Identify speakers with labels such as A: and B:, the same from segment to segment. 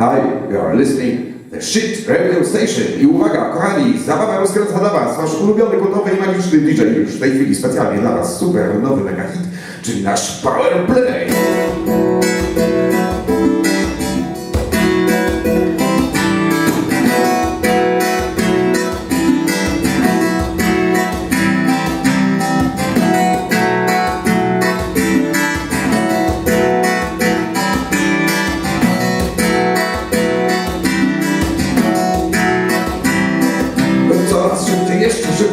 A: Hi, you are listening the Shit Radio Station. I uwaga, kochani, zabawa rozkręca dla Was wasz ulubiony, kultowy i magiczny DJ już w tej chwili specjalnie dla Was super nowy mega hit, czyli nasz Power Play.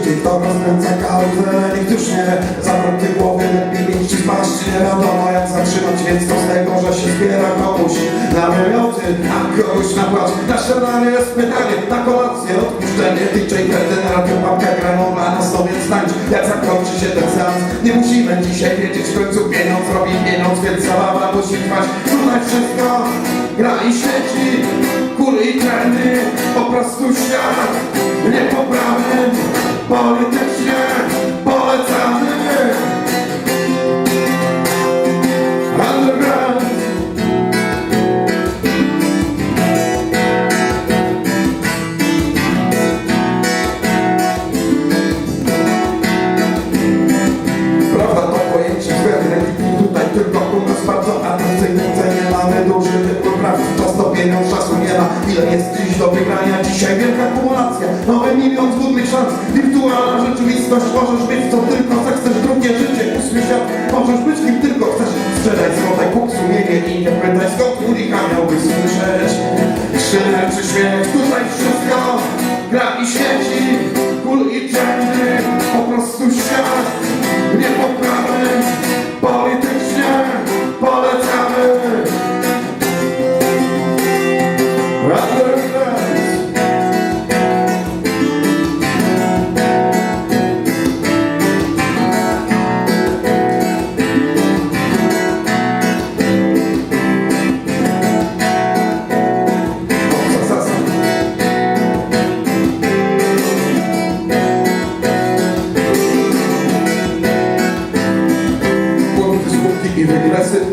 B: Szybciej to rozkręca karuzelę Nikt już nie zawroty głowy, lepiej mieć czy spaść Nie wiadomo jak zatrzymać, więc to z tego, że się zbiera komuś Na wymioty, a kogoś na płacz. Na śniadanie jest pytanie, na kolację odpuszczenie. DJ Freddy na radio babka granowa na sobie stańcz Jak zakończy się ten seans Nie musimy dzisiaj wiedzieć. W końcu pieniądz robi pieniądz Więc zabawa musi trwać. Tutaj wszystko gra i świeci Kury i trendy, po prostu świat Niepoprawny, politycznie Politics. Jest dziś do wygrania? Dzisiaj wielka kumulacja Nowy milion złudnych szans Wirtualna rzeczywistość Możesz być co tylko zechcesz Drugie życie, ósmy świat Możesz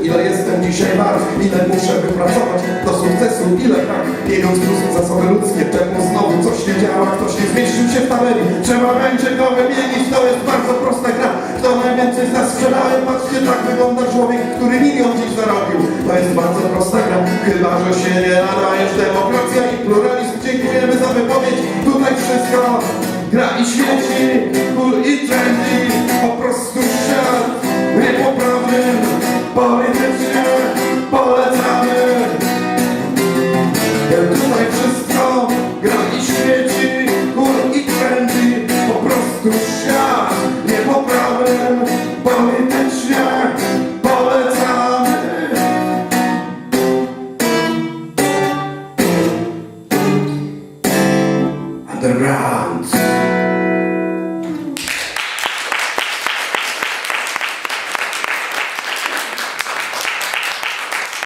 B: Ile jestem dzisiaj wart Ile muszę wypracować do sukcesu Ile brak Pieniądz plus zasoby ludzkie Czemu znowu coś nie działa? Ktoś nie zmieścił się w tabeli. Trzeba będzie go wymienić To jest bardzo prosta gra. Kto najwięcej z nas sprzedaje Patrzcie tak wygląda człowiek Który milion dziś zarobił. To jest bardzo prosta gra. Chyba, że się nie nadajesz Demokracja i pluralizm. Dziękujemy za wypowiedź. Tutaj wszystko gra i świeci. Kul i trendy the ground.